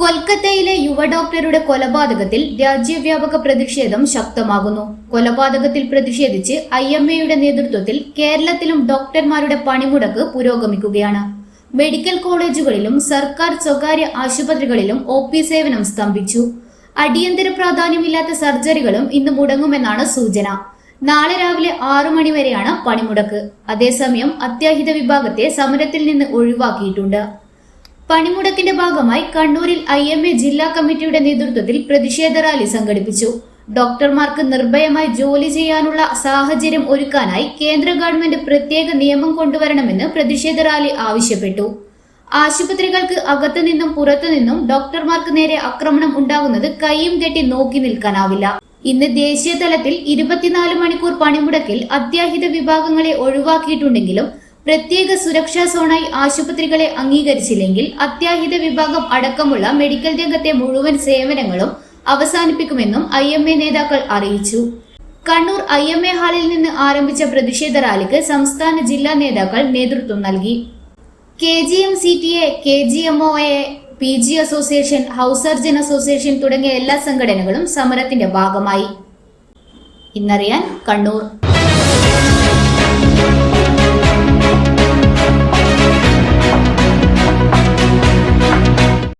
കൊൽക്കത്തയിലെ യുവ ഡോക്ടറുടെ കൊലപാതകത്തിൽ രാജ്യവ്യാപക പ്രതിഷേധം ശക്തമാകുന്നു. കൊലപാതകത്തിൽ പ്രതിഷേധിച്ച് ഐ എം എയുടെ നേതൃത്വത്തിൽ കേരളത്തിലും ഡോക്ടർമാരുടെ പണിമുടക്ക് പുരോഗമിക്കുകയാണ്. മെഡിക്കൽ കോളേജുകളിലും സർക്കാർ സ്വകാര്യ ആശുപത്രികളിലും ഒ പി സേവനം സ്തംഭിച്ചു. അടിയന്തര പ്രാധാന്യമില്ലാത്ത സർജറികളും ഇന്ന് മുടങ്ങുമെന്നാണ് സൂചന. നാളെ രാവിലെ ആറു മണിവരെയാണ് പണിമുടക്ക്. അതേസമയം അത്യാഹിത വിഭാഗത്തെ സമരത്തിൽ നിന്ന് ഒഴിവാക്കിയിട്ടുണ്ട്. പണിമുടക്കിന്റെ ഭാഗമായി കണ്ണൂരിൽ ഐ എം എ ജില്ലാ കമ്മിറ്റിയുടെ നേതൃത്വത്തിൽ പ്രതിഷേധ റാലി സംഘടിപ്പിച്ചു. ഡോക്ടർമാർക്ക് നിർഭയമായി ജോലി ചെയ്യാനുള്ള സാഹചര്യം ഒരുക്കാനായി കേന്ദ്ര ഗവൺമെന്റ് പ്രത്യേക നിയമം കൊണ്ടുവരണമെന്ന് പ്രതിഷേധ റാലി ആവശ്യപ്പെട്ടു. ആശുപത്രികൾക്ക് അകത്തു നിന്നും പുറത്തു നിന്നും ഡോക്ടർമാർക്ക് നേരെ ആക്രമണം ഉണ്ടാകുന്നത് കൈയും കെട്ടി നോക്കി നിൽക്കാനാവില്ല. ഇന്ന് ദേശീയ തലത്തിൽ ഇരുപത്തിനാല് മണിക്കൂർ പണിമുടക്കിൽ അത്യാഹിത വിഭാഗങ്ങളെ ഒഴിവാക്കിയിട്ടുണ്ടെങ്കിലും പ്രത്യേക സുരക്ഷാ സോണായി ആശുപത്രികളെ അംഗീകരിച്ചില്ലെങ്കിൽ അത്യാഹിത വിഭാഗം അടക്കമുള്ള മെഡിക്കൽ രംഗത്തെ മുഴുവൻ സേവനങ്ങളും അവസാനിപ്പിക്കുമെന്നും ഐ എം എ നേതാക്കൾ അറിയിച്ചു. കണ്ണൂർ ഐ എം എ ഹാളിൽ നിന്ന് ആരംഭിച്ച പ്രതിഷേധ റാലിക്ക് സംസ്ഥാന ജില്ലാ നേതാക്കൾ നേതൃത്വം നൽകി. K G M C T A K G M O A P G association house surgeon association തുടങ്ങിയ എല്ലാ സംഘടനകളും സമരത്തിന്റെ ഭാഗമായി. ഇന്നറിയാൻ കണ്ണൂർ.